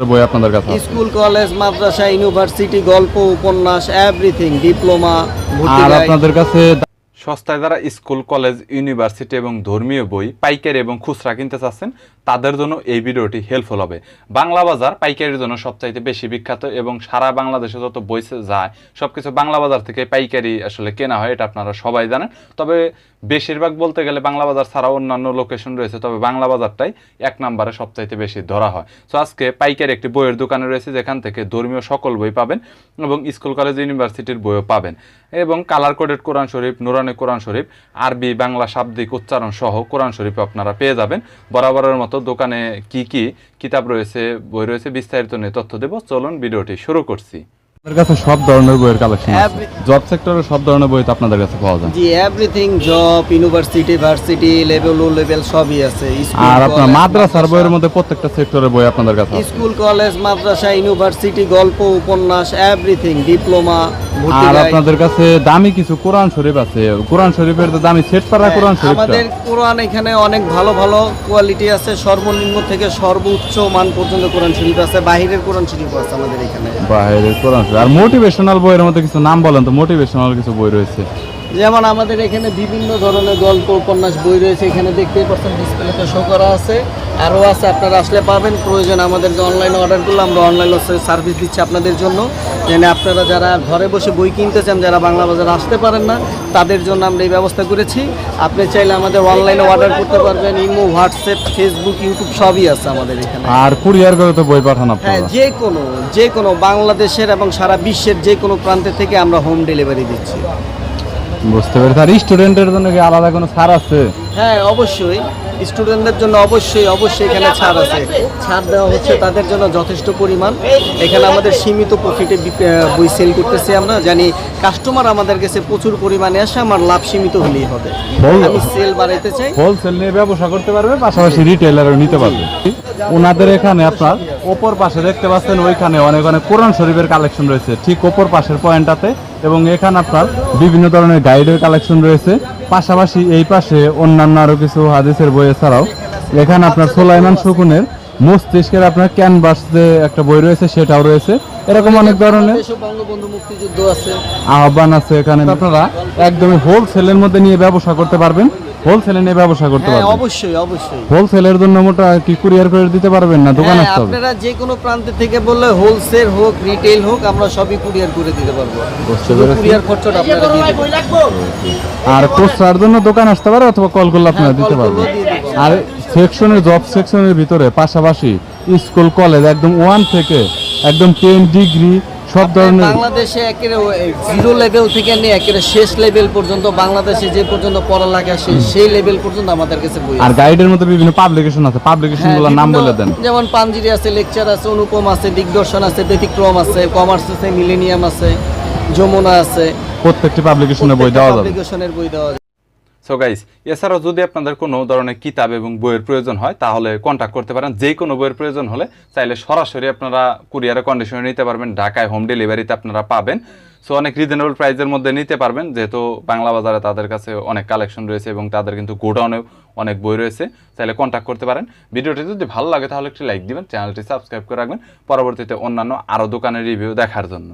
বই আপনাদের কাছে স্কুল কলেজ মাদ্রাসা ইউনিভার্সিটি গল্প উপন্যাস এভরিথিং ডিপ্লোমা আর আপনাদের কাছে সস্তায় যারা স্কুল, কলেজ, ইউনিভার্সিটি এবং ধর্মীয় বই, পাইকারি এবং খুচরা কিনতে চাচ্ছেন, তাদের জন্য এই ভিডিওটি হেল্পফুল হবে। বাংলা বাজার পাইকারির জন্য সবচাইতে বেশি বিখ্যাত এবং সারা বাংলাদেশে যত বই যায়, সবকিছু বাংলা বাজার থেকে পাইকারি আসলে কেনা হয়, এটা আপনারা সবাই জানেন। তবে বেশিরভাগ বলতে গেলে বাংলা বাজার ছাড়াও অন্যান্য লোকেশন রয়েছে, তবে বাংলা বাজারটাই এক নম্বরে সবচাইতে বেশি ধরা হয়। সো আজকে পাইকারি একটি বইয়ের দোকানে রয়েছে, যেখান থেকে ধর্মীয় সকল বই পাবেন এবং স্কুল, কলেজ, ইউনিভার্সিটির বইও পাবেন। এবং কালার কোডেড কোরআন শরীফ নুরানি কোরআন শরীফ, আরবি, বাংলা শাব্দিক উচ্চারণ সহ কোরআন শরীফ আপনারা পেয়ে যাবেন। বরাবরের মতো দোকানে কি কি কিতাব রয়েছে, বই রয়েছে, বিস্তারিত নিয়ে তথ্য দেব। চলুন ভিডিওটি শুরু করছি। আপনাদের কাছে সব ধরনের বইয়ের কালেকশন আছে। জব সেক্টরে সব ধরনের বই তো আপনাদের কাছে পাওয়া যায়। জি everything job university varsity level O level সবই আছে। আর আপনার মাদ্রাসার বইয়ের মধ্যে প্রত্যেকটা সেক্টরের বই আপনাদের কাছে স্কুল কলেজ মাদ্রাসা ইউনিভার্সিটি গল্প উপন্যাস এভরিথিং ডিপ্লোমা আর আপনাদের কাছে দামি কিছু কোরআন শরীফ আছে। কোরআন শরীফের তো দামি সেট পারা কোরআন শরীফটা। আমাদের কোরআন এখানে অনেক ভালো ভালো কোয়ালিটি আছে। সর্বনিম্ন থেকে সর্বোচ্চ মান পর্যন্ত কোরআন শরীফ আছে। বাহিরের কোরআন শরীফ আছে আমাদের এখানে। বাইরের কোরআন শরীফ। আর মোটিভেশনাল বইয়ের মধ্যে কিছু নাম বলেন তো মোটিভেশনাল কিছু বই রয়েছে। যেমন আমাদের এখানে বিভিন্ন ধরনের গল্প, উপন্যাস, বই রয়েছে, এখানে দেখতেই পাচ্ছেন ডিসপ্লেতে শো করা আছে। আরও আছে, আপনারা আসলে পাবেন। প্রয়োজন আমাদের যে অনলাইনে অর্ডার করলে আমরা অনলাইন সার্ভিস দিচ্ছি আপনাদের জন্য। যেন আপনারা যারা ঘরে বসে বই কিনতে চান যারা বাংলা বাজারে আসতে পারেন না তাদের জন্য আমরা এই ব্যবস্থা করেছি। আপনি চাইলে আমাদের অনলাইনে অর্ডার করতে পারবেন ইমো হোয়াটসঅ্যাপ ফেসবুক ইউটিউব সবই আছে আমাদের এখানে। আর কুরিয়ার করে তো বই পাঠানো হ্যাঁ যে কোনো যে কোনো বাংলাদেশের এবং সারা বিশ্বের যে কোনো প্রান্তে থেকে আমরা হোম ডেলিভারি দিচ্ছি। বুঝতে পেরেছি। আর স্টুডেন্টের জন্য কি আলাদা কোনো ছাড় আছে? হ্যাঁ অবশ্যই। স্টুডেন্টদের জন্য অবশ্যই অবশ্যই এখানে ছাড় আছে। ছাড় দেওয়া হচ্ছে তাদের জন্য যথেষ্ট পরিমাণ। এখানে আমাদের সীমিত প্রফিটে বই সেল করতেছি আমরা। জানি কাস্টমার আমাদের কাছে প্রচুর পরিমাণে আসে আমার লাভ সীমিত হলেই হবে। আমি সেল বাড়াইতে চাই। হোলসেল নিয়ে ব্যবসা করতে পারবে পাশাপাশি রিটেলারও নিতে পারবে। ওনাদের এখানে আপনার ওপর পাশে দেখতে পাচ্ছেন ওইখানে অনেক অনেক কোরআন শরীফের কালেকশন রয়েছে। ঠিক ওপর পাশের পয়েন্টটাতে এবং এখানে আপনার বিভিন্ন ধরনের গাইডের কালেকশন রয়েছে। পাশাপাশি এই পাশে অন্যান্য আরও কিছু হাদিসের বই এছাড়াও। এখানে আপনার সোলাইমান শকুনের মস্তিষ্কের আপনার ক্যানভাস যে একটা বই রয়েছে সেটাও রয়েছে। এরকম অনেক ধরনের আহ্বান আছে এখানে। আপনারা একদমই হোলসেলের মধ্যে নিয়ে ব্যবসা করতে পারবেন। হোলসেলে নিয়ে ব্যবসা করতে হ্যাঁ পারবেন অবশ্যই অবশ্যই। হোলসেলের জন্য মোটা কি কুরিয়ার করে দিতে পারবেন না? দোকান হ্যাঁ আসতে হবে। আপনারা যে কোনো প্রান্ত থেকে বললে হোলসেল হোক রিটেল হোক আমরা সবই কুরিয়ার করে দিতে পারব। বুঝতে পেরেছি। কুরিয়ার খরচটা আপনারা দিয়ে দেবেন। আর কোর্সার জন্য দোকান আসতে পারে অথবা কল করলে আপনারা হ্যাঁ, দিতে call পারবেন? দিয়ে দেবো। আর সেকশনের জব সেকশনের ভিতরে পাশাপাশি স্কুল কলেজ একদম ওয়ান থেকে একদম টেন ডিগ্রি সব ধরনের বাংলাদেশে একেবারে জিরো লেভেল থেকে নিয়ে একেবারে শেষ লেভেল পর্যন্ত বাংলাদেশে যে পর্যন্ত পড়ালেখা শেষ সেই লেভেল পর্যন্ত আমাদের কাছে বই আর গাইডের মধ্যে বিভিন্ন পাবলিকেশন আছে। পাবলিকেশন হ্যাঁ, নাম বলে দেন। যেমন পাঞ্জিরি আছে লেকচার আছে অনুপম আছে দিগদর্শন আছে ব্যতিক্রম আছে কমার্স আছে মিলেনিয়াম আছে যমুনা আছে। প্রত্যেকটি পাবলিকেশনের বই দেওয়া যাবে। পাবলিকেশনের বই দেওয়া যাবে। সো গাইস এছাড়াও যদি আপনাদের কোনো ধরনের কিতাব এবং বইয়ের প্রয়োজন হয়, তাহলে কন্ট্যাক্ট করতে পারেন। যে কোনো বইয়ের প্রয়োজন হলে চাইলে সরাসরি আপনারা কুরিয়ারে কন্ডিশনে নিতে পারবেন। ঢাকায় হোম ডেলিভারিতে আপনারা পাবেন। সো অনেক রিজনেবল প্রাইসের মধ্যে নিতে পারবেন। যেহেতু বাংলা বাজারে তাদের কাছে অনেক কালেকশন রয়েছে এবং তাদের কিন্তু গোডাউনেও অনেক বই রয়েছে। চাইলে কন্ট্যাক্ট করতে পারেন। ভিডিওটি যদি ভালো লাগে, তাহলে একটি লাইক দিবেন। চ্যানেলটি সাবস্ক্রাইব করে রাখবেন। পরবর্তীতে অন্যান্য আরও দোকানের রিভিউ দেখার জন্য।